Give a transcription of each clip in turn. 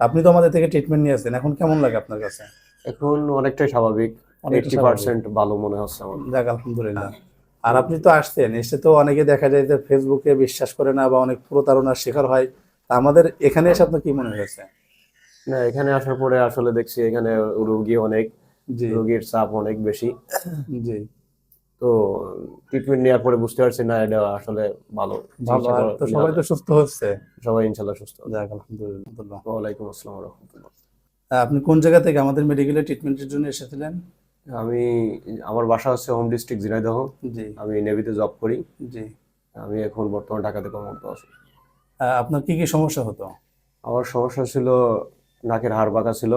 আপনি তো আমাদের থেকে ট্রিটমেন্ট নিয়ে নিয়েছেন এখন কেমন লাগে আপনার কাছে? এখন অনেকটাই স্বাভাবিক এইটটি পার্সেন্ট ভালো মনে হচ্ছে আমার। যাক আলহামদুলিল্লাহ। আর আপনি তো আসছেন এসে তো অনেকে দেখা যায় যে ফেসবুকে বিশ্বাস করে না বা অনেক প্রতারণার শিকার হয়। তা আমাদের এখানে এসে আপনার কি মনে হয়েছে? না এখানে আসার পরে আসলে দেখছি এখানে রোগী অনেক জি। রোগীর চাপ অনেক বেশি। জি। তো ট্রিটমেন্ট নেওয়ার পরে বুঝতে পারছি না এটা আসলে ভালো। ভালো তো সবাই তো সুস্থ হচ্ছে। সবাই ইনশাল্লাহ সুস্থ। যাক আলহামদুলিল্লাহ। ওয়ালাইকুম আসসালাম রহমতুল্লাহ আপনি কোন জায়গা থেকে আমাদের মেডিকেলে ট্রিটমেন্টের জন্য এসেছিলেন? আমি আমার বাসা হচ্ছে হোম ডিস্ট্রিক্ট ঝিনাইদহ। জি। আমি নেভিতে জব করি। জি। আমি এখন বর্তমানে ঢাকাতে কর্মরত আছি। আপনার কি কি সমস্যা হতো? আমার সমস্যা ছিল নাকের হাড় বাঁকা ছিল।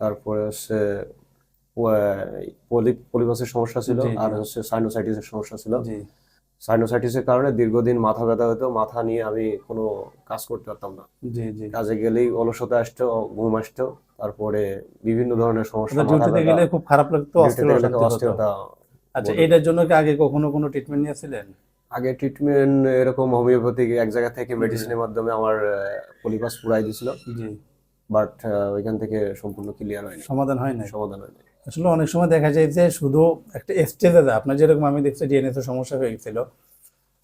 তারপরে হচ্ছে পলিপাসের সমস্যা ছিল। আর হচ্ছে সাইনোসাইটিসের সমস্যা ছিল। সাইনোসাইটিসের কারণে দীর্ঘদিন মাথা ব্যথা হতো মাথা নিয়ে আমি কোনো কাজ করতে পারতাম না। কাজে গেলেই অলসতা আসতো ঘুম আসতো তারপরে বিভিন্ন ধরনের সমস্যা ডিউটিতে গেলে খুব খারাপ লাগতো। অস্থিরতা আচ্ছা এটার জন্য কি আগে কখনো কোনো ট্রিটমেন্ট নিয়েছিলেন? আগে ট্রিটমেন্ট এরকম হোমিওপ্যাথিক এক জায়গা থেকে মেডিসিনের মাধ্যমে আমার পলিপাস পুরাই দিছিল বাট ওইখান থেকে সম্পূর্ণ ক্লিয়ার হয়নি। সমাধান হয় না সমাধান হয়নি। আসলে অনেক সময় দেখা যায় যে শুধু একটা স্টেজে আপনার যেরকম আমি দেখছি ডিএনএস এর সমস্যা হয়ে গেছিল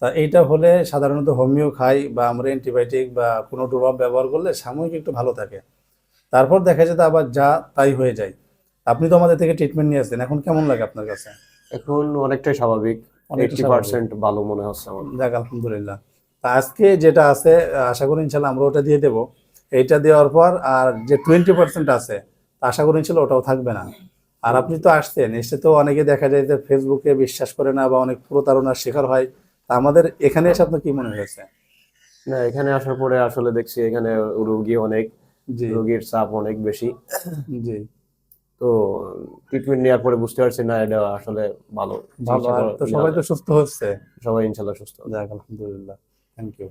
তা এইটা হলে সাধারণত হোমিও খাই বা আমরা অ্যান্টিবায়োটিক বা কোনো ড্রপ ব্যবহার করলে সাময়িক একটু ভালো থাকে। তারপর দেখা যায় যে আবার যা তাই হয়ে যায়। আপনি তো আমাদের থেকে ট্রিটমেন্ট নিয়েছেন এখন কেমন লাগে আপনার কাছে? এখন অনেকটাই স্বাভাবিক পার্সেন্ট ভালো মনে হচ্ছে আমার। যাক আলহামদুলিল্লাহ। তা আজকে যেটা আছে আশা করি ইনশাল্লাহ আমরা ওটা দিয়ে দেবো। এইটা দেওয়ার পর আর যে টোয়েন্টি পার্সেন্ট আছে আশা করি ইনশাল্লাহ ওটাও থাকবে না। আর আপনি তো আসছেন এসে তো অনেকে দেখা যায় যে ফেসবুকে বিশ্বাস করে না বা অনেক প্রতারণার শিকার হয়। তা আমাদের এখানে এসে আপনার কি মনে হয়েছে? না এখানে আসার পরে আসলে দেখছি এখানে রোগী অনেক রোগীর চাপ অনেক বেশি। জি। তো ট্রিটমেন্ট নেওয়ার পরে বুঝতে পারছি না এটা আসলে ভালো। ভালো তো সবাই তো সুস্থ হচ্ছে। সবাই ইনশাল্লাহ সুস্থ। আলহামদুলিল্লাহ। Thank you